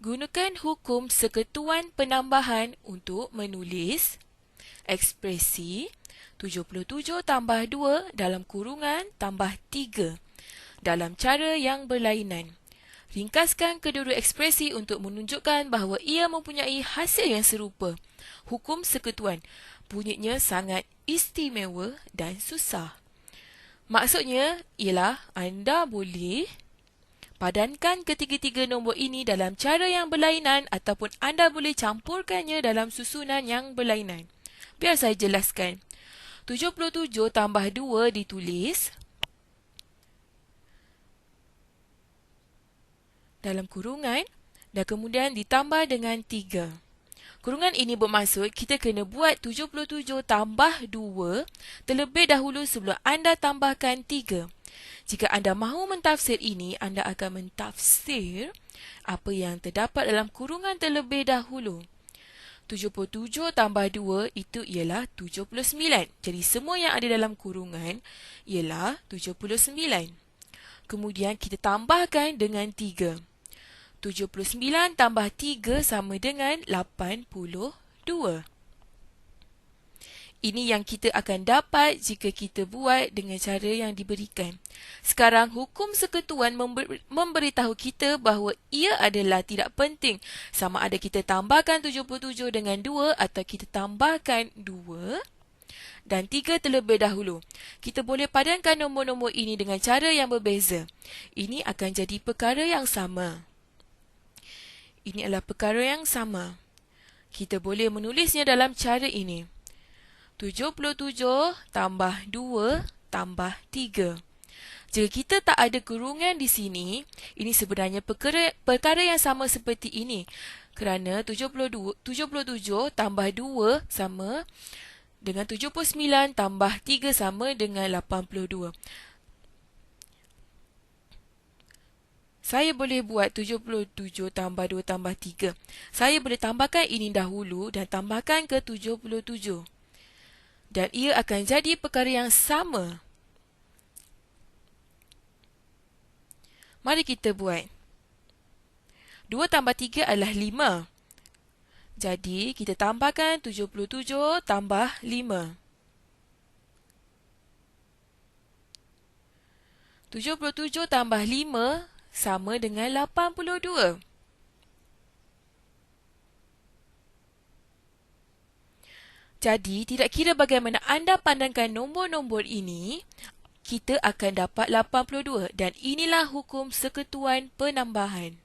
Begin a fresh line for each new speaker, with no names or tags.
Gunakan hukum seketuan penambahan untuk menulis ekspresi 77 tambah 2 dalam kurungan tambah 3 dalam cara yang berlainan. Ringkaskan kedua-dua ekspresi untuk menunjukkan bahawa ia mempunyai hasil yang serupa. Hukum seketuan bunyinya sangat istimewa dan susah. Maksudnya ialah anda boleh padankan ketiga-tiga nombor ini dalam cara yang berlainan ataupun anda boleh campurkannya dalam susunan yang berlainan. Biar saya jelaskan. 77 tambah 2 ditulis dalam kurungan dan kemudian ditambah dengan 3. Kurungan ini bermaksud kita kena buat 77 tambah 2 terlebih dahulu sebelum anda tambahkan 3. Jika anda mahu mentafsir ini, anda akan mentafsir apa yang terdapat dalam kurungan terlebih dahulu. 77 tambah 2 itu ialah 79. Jadi semua yang ada dalam kurungan ialah 79. Kemudian kita tambahkan dengan 3. 79 tambah 3 sama dengan 82. Ini yang kita akan dapat jika kita buat dengan cara yang diberikan. Sekarang, hukum seketuan memberitahu kita bahawa ia adalah tidak penting sama ada kita tambahkan 77 dengan 2 atau kita tambahkan 2 dan 3 terlebih dahulu. Kita boleh padankan nombor-nombor ini dengan cara yang berbeza. Ini akan jadi perkara yang sama. Ini adalah perkara yang sama. Kita boleh menulisnya dalam cara ini. 77 tambah 2 tambah 3. Jika kita tak ada kurungan di sini, ini sebenarnya perkara, perkara yang sama seperti ini. Kerana 72, 77 tambah 2 sama dengan 79 tambah 3 sama dengan 82. Saya boleh buat 77 tambah 2 tambah 3. Saya boleh tambahkan ini dahulu dan tambahkan ke 77 dan ia akan jadi perkara yang sama. Mari kita buat. 2 tambah 3 adalah 5. Jadi, kita tambahkan 77 tambah 5. 77 tambah 5 sama dengan 82. Jadi, tidak kira bagaimana anda pandangkan nombor-nombor ini, kita akan dapat 82 dan inilah hukum seketuan penambahan.